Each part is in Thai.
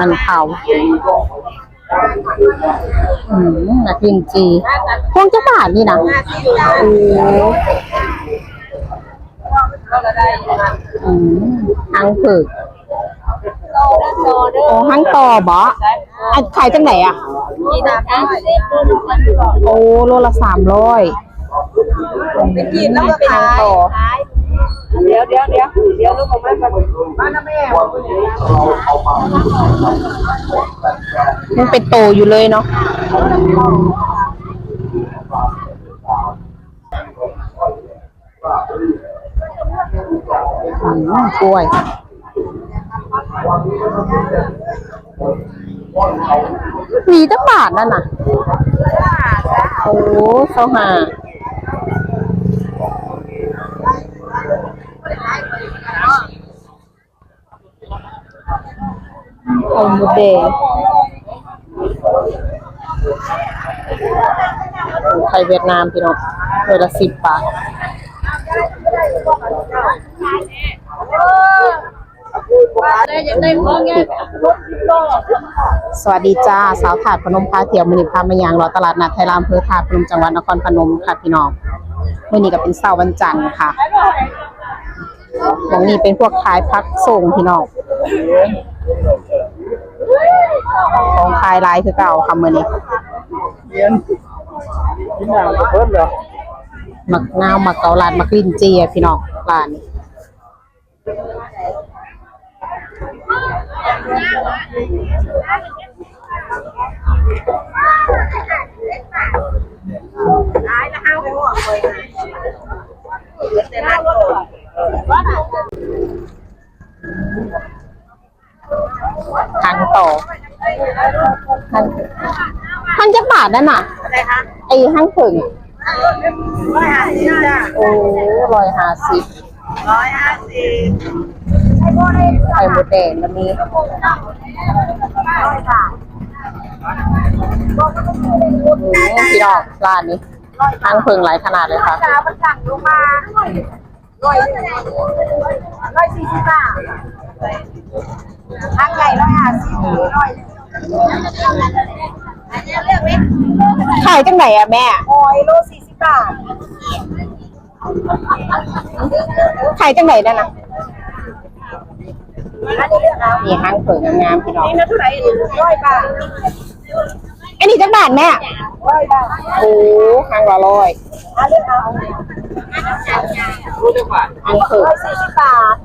มันเผาอืมนักลินจีพวงจะบาทนี่นะโอ้อืมหังผึกโอ้หังต่อบ่อันขายจังไหนอะโอ้โลละสามร้อยกินแล้วก็ทาขางยต่อเดี๋ยวเดี๋ยวเดี๋ยวเดี๋ยวลูกของแม่มาบ้านน้าแม่ มันเป็นโตอยู่เลยเนาะอืมกล้วยมีตั้งบาทนั่นน่ะ โอ้เขาหา เอาหมูแดงไทยเวียดนามพี่น้องเวลาสิบบาทสวัสดีจ้า สาวถาดพนมพาเที่ยวมือนิพามายางรอตลาดนัดไทยรามอำเภอถาดพนมจังหวัดนครพนมค่ะพี่น้องมื่อนี้ก็เป็นเสาร์วันจันทร์ค่ะตรงนี้เป็นพวกขายพักส่งพี่น้อง ของขายหลายคือเก่าค่ะมื่อนี้เรียนกินอย่างกับเพิ่นเหรอมักนาวมักเกาลัดมักลิ้นจีอะพี่น้องร้านนี้ทางต่อ ทางทางจักบาทนั่นน่ะอะไรคะไอ้ห้างผึ่งร้อยห้าสิบจ้ะโอ้ร้อยห้าสิบร้อยห้าสิบไข่มดแดงมันมีอืมพี่ดอกร้านนี้ห้างผึ่งหลายขนาดเลยค่ะ จ้ามันสั่งลงมาร้อยร้อยสี่สิบบาททางใหญ่ร้อยห้าสิบร้อยอันนี้เลือกไหมขายจังไหนอะแม่หอยโลสี่สิบบาทขายจังไหนนั่นนะอันนี้เลือกเอามีห้างผึ่งงามๆพี่ดอกนี่นะเท่าไหร่ร้อยบาท อันนี้จังบาทแม่ร้อยบาทโอ้ห้างละร้อยอันเลือกเอาห้างผึ่งร้อยสี่สิบบาท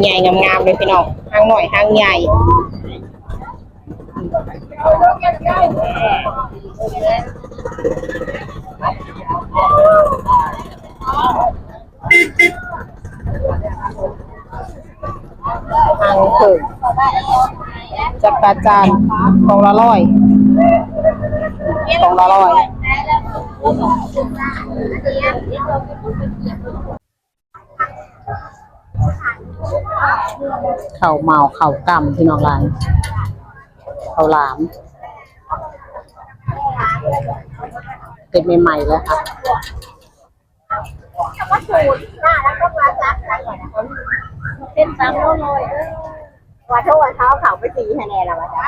ใหญ่ๆงามๆเลยพี่น้องห้างหน่อยห้างใหญ่ห้างผึ่ง จักรจันทร์กองละร้อยกองละร้อยเข่าเมาเข่ากำพี่น้องร้านเข่าหลามเป็นใหม่ๆเลยค่ะเส้นซ้ำโลเลย ว่าเท่าวันเท้าเขาไปตีคะแนนแล้ววะจ๊ะ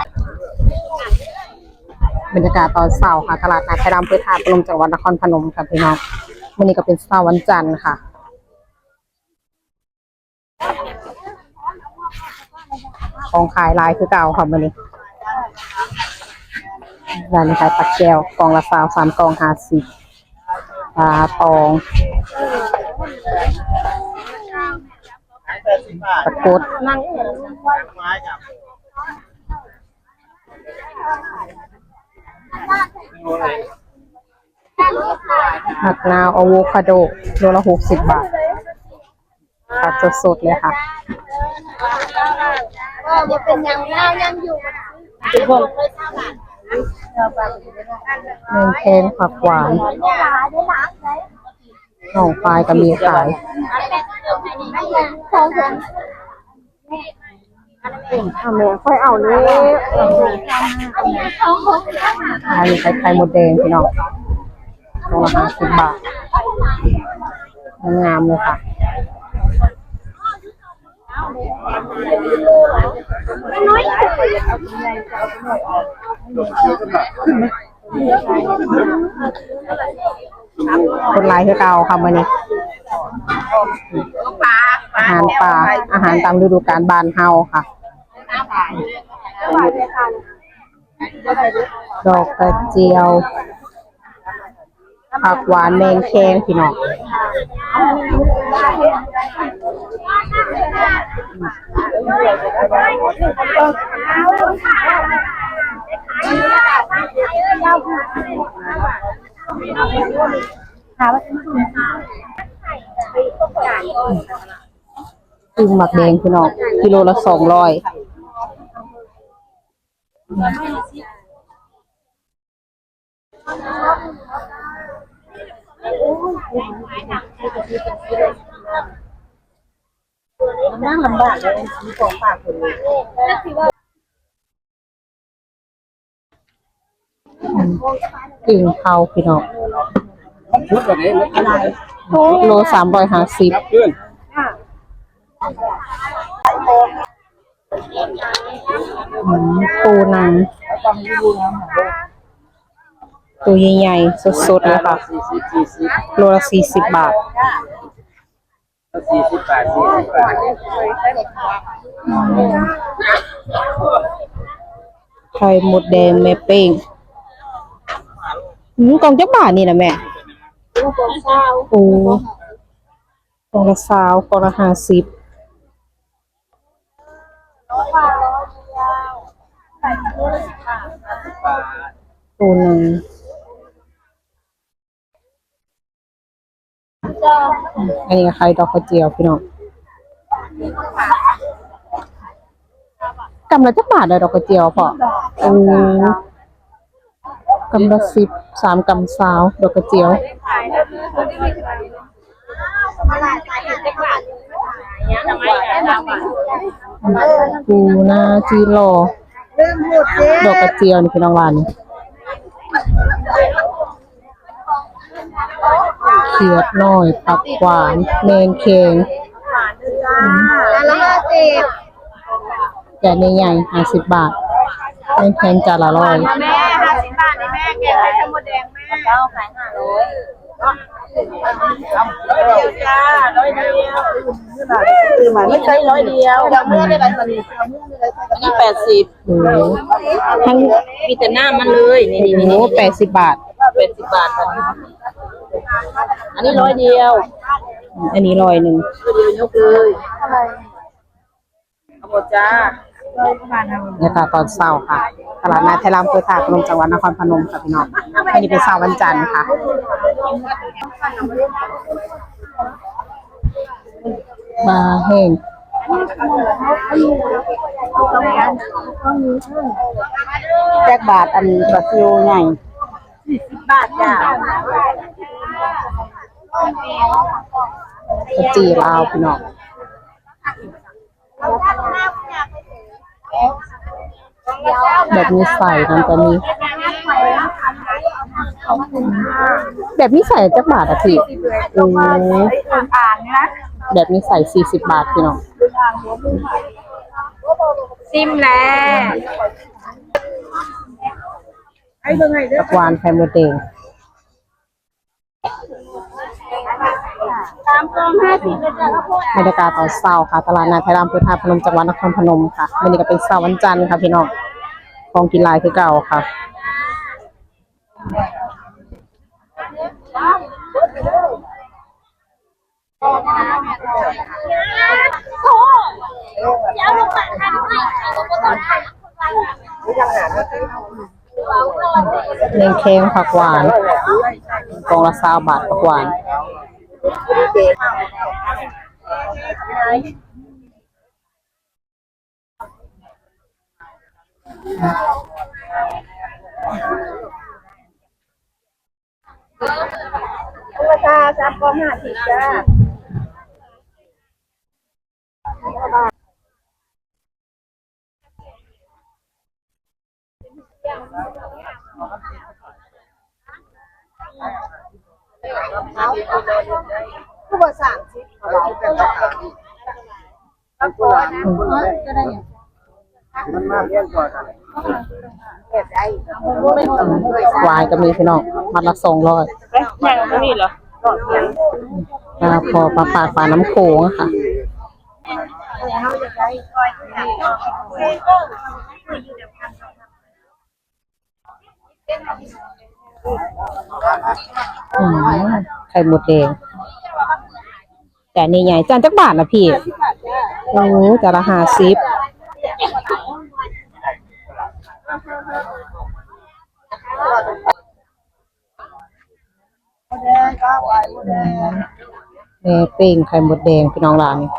บรรยากาศตอนเช้าค่ะ ตลาดนัดไทยรามเพื่อทาพนมจังหวัดนครพนมค่ะพี่น้องวันนี้ก็เป็นเช้าวันจันทร์ค่ะของขายลายคือเก่าค่ะวันนี้ร้านขายปักแก้วกองละสาวสามกองห้าสิบปลาทอง ขายแปดสิบบาท ตะกรุดไม้กับมะนาวอะโวคาโดโลละหกสิบบาทตัดสดๆเลยค่ะจะเป็นยังเล่ายังอยู่เมนเทนผักหวานได้ หลายได้หลายได้หน่องปลายก็มีขายของผมทำเลยค่อยเอาเลยของผมอันนี้ไข่ไข่มดแดงพี่น้องโลละห้าสิบบาทงามเลยค่ะน้อย คนหลายคือเก่าค่ะมื้อนี้ปลาอาหารป่าอาหารตามฤดูกาลบ้านเฮาค่ะ ดอกกระเจียว ผักหวานแมงแคงพี่น้อง หาว่าอึ่งหมักแดงพี่น้องกิโลละสองร้อยนั่งลำบากเลยมีของฝากคนเลย อึ่งเผาพี่น้องชุดแบบนี้อะไรโลสามร้อยห้าสิบครับเพื่อนปูนังตัวใหญ่ๆสดๆเลยค่ะสี่สิบสี่สิบโลละสี่สิบบาทสี่สิบบาทสี่สิบบาทไข่หมดแดงแม่เป้ง อืมกล่องจักบาทนี่นะแม่โอ้กล่องละสาวกล่องละห้าสิบปูนังอันนี้ก็ไข่ดอกกระเจียวพี่น้องกำละจักบาทเลยดอกกระเจียวพอโอ้ กำละสิบสามกำสาวดอกกระเจียวปูนาจีโรเริ่มหมดเจ๊ดอกกระเจียวนี่พี่น้องวานนี่เขียดน้อยผักหวานแมงเคงจ้าละห้าสิบแกะใหญ่ๆห้าสิบบาท แมงแคงจานละร้อยแม่ห้าสิบบาทนี่แม่แกงไข่ทั้งหมดแดงแม่เจ้าขายห้าร้อยร้อยเดียวจ้าร้อยเดียวคือหมายไม่ใช่ร้อยเดียวยังไม่ได้ไรมันอันนี้แปดสิบโอ้โหทั้งมีแต่หน้ามันเลยนี่นี่โอ้โหแปดสิบบาทแปดสิบบาทอันนี้ร้อยเดียว อันนี้ร้อยหนึ่งร้อยเดียวยกเลยเอาหมดจ้า ร้อยประมาณนั้นเนี่ยค่ะตอนเช้าค่ะ ตลาดนัดไทยรามเพื่อถาพนมจังหวัดนครพนมค่ะพี่น้องวันนี้เป็นเช้าวันจันทร์ค่ะปลาแห้งแจ็คบาทอันบาซิโอใหญ่บาทจ้ากระจีลาวพี่น้อง แบบนี้ใส่น้ำจะมีแบบนี้ใส่จักบาทอะพี่โอ้อ่านนะแบบนี้ใส่สี่สิบบาทพี่น้องซิมแล้วไอ้เบิ่งไงเด้อผักหวานไข่มดแดง สามกล่องห้าสิบเลยจ้ะข้าวโพดบรรยากาศตอนเช้าค่ะ ตลาดนัดไทยรามพุทธาพนมจังหวัดนครพนมค่ะวันนี้ก็เป็นเช้าวันจันทร์ค่ะพี่น้องของกินหลายคือเก่าค่ะยาวลงมาทางนี้ลงมาก่อนทางเลี้ยงเค้งผักหวานกล่องละสามบาทผักหวาน ราคาสามกล่องห้าสิบจ้า ข้าวโพดสามสิบก็กลัวนะมันมากเลี้ยงก่อนกันเก็บได้วายก็มีพี่น้องมัดละสองร้อยยังไม่มีเหรอพอปลาปลาปลาน้ำโขงค่ะเอืมไข่หมดแดงแต่นี่ใหญ่จานจักบาทนะพี่ โอ้จานละห้าสิบแม่เป้งไข่หมดแดงพี่น้องร้านนี้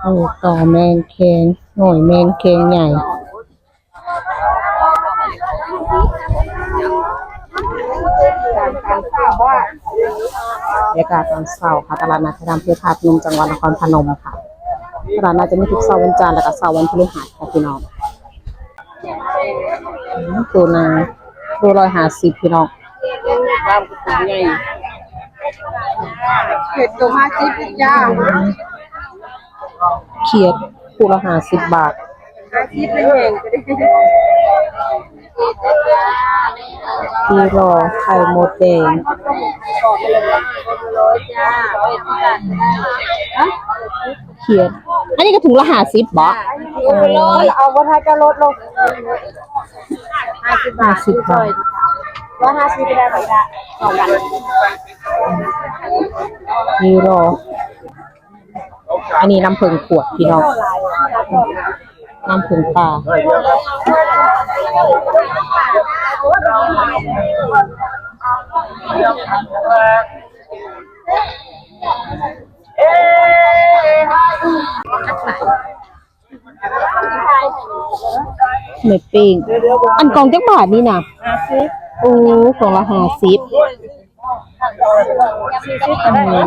โอ้ต่อแมงแคง หน่อยแมงแคงใหญ่การการข้าวว่าบรรยากาศตอนเช้าค่ะตลาดนัดพระรามเพื่อพาพนมจังหวัดนครพนมค่ะตลาดนัดจะมีทุกเสาร์วันจันทร์และก็เสาร์วันพฤหัสค่ะพี่น้องอืมตัวนาตัวร้อยห้าสิบพี่น้องตามกุฏิใหญ่เห็ดตัวห้าสิบจ้าเขียด คู่ละห้าสิบบาทห้าสิบเป็นแห่งก็ได้ที่รอไข่มดแดงร้อยจ้าเป็นกันได้เขียดอันนี้ก็ถุงละห้าสิบบาทร้อยเอาวัฒนจะลดลงห้าสิบห้าบาทสิบบาทร้อยห้าสิบได้ไหมล่ะสองกันที่รอ อันนี้น้ำผึ้งขวดพี่น้อง น้ำผึ้งปลาไม่ปิ้งอันกองจักบาทนี่นะโอ้กองละห้าสิบอืม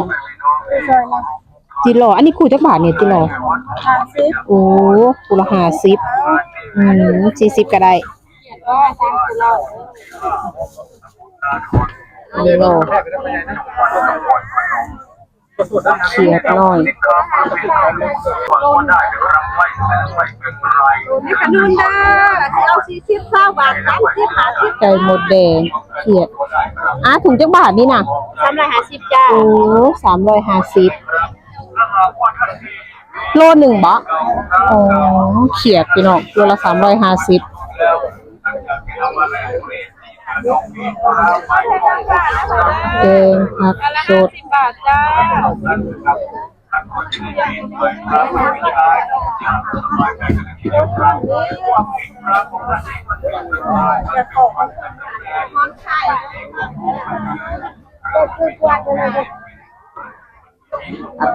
จิโร่อันนี้คู่จักบาทเนี่ยจิโร่ห้าสิบโอ้คู่ละห้าสิบอืมสี่สิบก็ได้ร้อยสามสิบร้อยจิโร่เขียดน้อยนี่ขนุนด้าที่เอาสี่สิบเก้าบาทสามสิบห้าสิบไก่หมดแดงเขียดอะถุงจักบาทนี่นะสามร้อยห้าสิบจ้าโอ้สามร้อยห้าสิบ โลหนึ่งบะอ๋อ เขียดพี่น้องโลละสามร้อยห้าสิบแกงผักสดสิบบาทจ้าผัก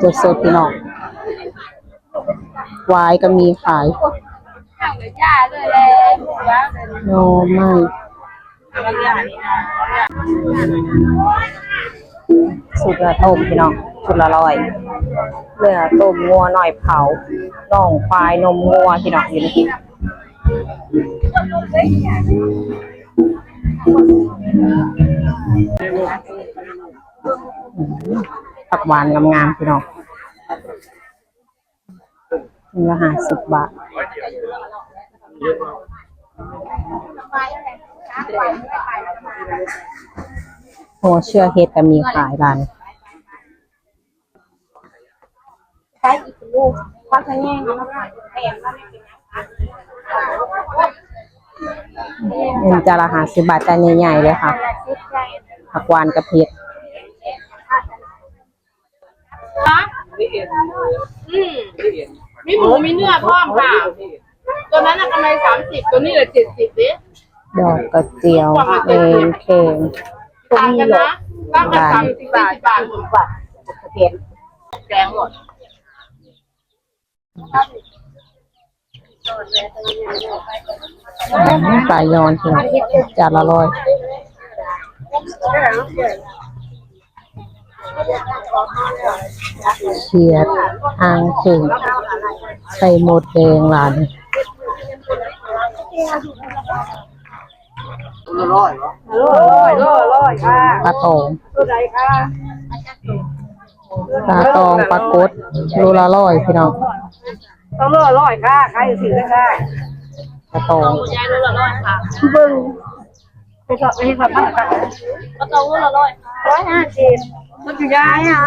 สดสดๆพี่น้องวายก็มีขายจ้าเลยเลยจ้าโนไม่สุดละต้มพี่น้องสุดละร้อยเนื้อต้มงัวหน่อยเผาน่องควายนมงัวพี่น้องอยู่ใน หวานงามๆพี่น้องเนื้อห้าสิบบาทหัวเชื่อเฮ็ดก็มีขายร้านใช้อีกลูกพักแง่ๆนะแถมมาไม่เป็นเงินจานละห้าสิบบาทจานใหญ่ๆเลยค่ะผักหวานกับเผ็ด อืมมีหมูมีเนื้อพร้อมค่ะตัวนั้นน่ะกำไรสามสิบตัวนี้เหลือเจ็ดสิบดิดอกกระเจียวเองเค็งต่างกันนะต่างกันสามสิบบาทบาทหมดบาทเผ็ดแกงหมดปลายอนเพียจานละร้อย เขียดอ่างเข่งไข่มดแดงร้านตัวละร้อยเหรอร้อยร้อยร้อยค่ะปลาโตงตัวใดค่ะปลาตองปลากดโลละร้อยพี่น้องต้องเลือร้อยค่ะใครสิได้ค่ะปลาตองยายรู้ละร้อยค่ะเบิ่งไปสอบไปสอบพันค่ะก็ต้องรู้ละร้อยร้อยห้าสิบ มันอยู่ได้อะ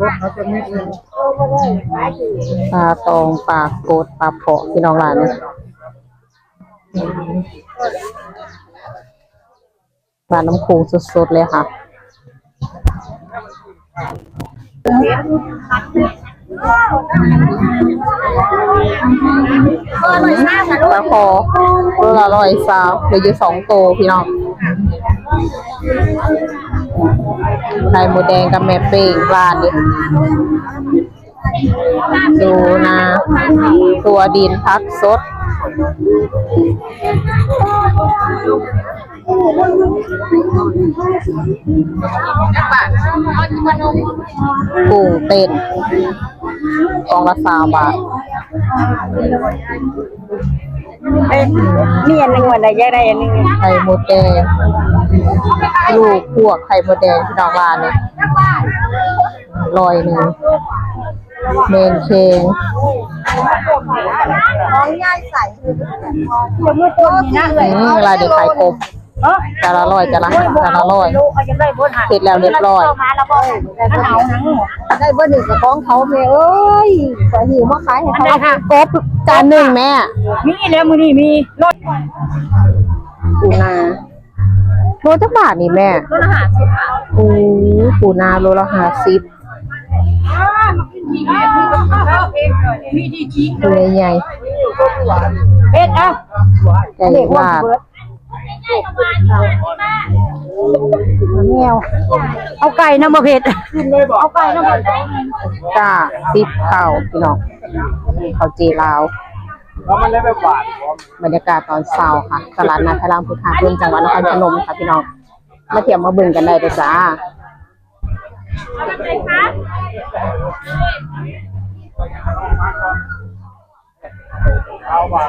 รถเขาจะไม่เงินปลาตองปลาโกดปลาเผาะพี่น้องหลานนี่ปลาน้ำโขงสดๆเลยค่ะ ปลาคอโลละร้อยสาวเหลืออยู่สองตัวพี่น้องไข่หมูแดงกับแม่เป้งร้านนี้ดูนะ ตัวดินพักสด กุ้งเต้นกองละสามบาทเอ้ยนี่อันหนึงวันใดแยกได้อันหนึงไข่มดแดงลูกพวกไข่มดแดงที่น้องร้านเนี่ยลอยหนึ่งเมนเคงน้องง่าย ใส่จะมือต้นนะเลยอืมเวลาเด็กขายกบเออจานละร้อยจานละจานละร้อยลูกเขาจะได้เบิ้ลหาเสร็จแล้วเรียบร้อยมาแล้วบ่ได้เอาหนังได้เบิ้ลหนึ่งกับของเขาแม่เอ้ยก็หิวมาขายให้เขาเอากบจานหนึ่งแม่มีแล้วมือนี่มีรถปูนาโลจักบาทนี่แม่รถอาหารสิค่ะโอ้ปูนาโลละห้าสิบ ตัวใหญ่เป็ดเอ้าๆไก่ลาดแมวเอาไก่น้ำมะเผ็ดเอาไก่น้ำมะเผ็ดจ้าซิปข้าวพี่น้องนี่ข้าวจีลาวแล้วมันได้ไปกวาดบรรยากาศตอนเช้าค่ะ ตลาดนัดพระรามพุทธาเพื่อนจังหวัดนครพนมค่ะพี่น้อง มาเที่ยวมาเบึงกันได้เลยจ้า เอาไปบไหนคะเอาหวั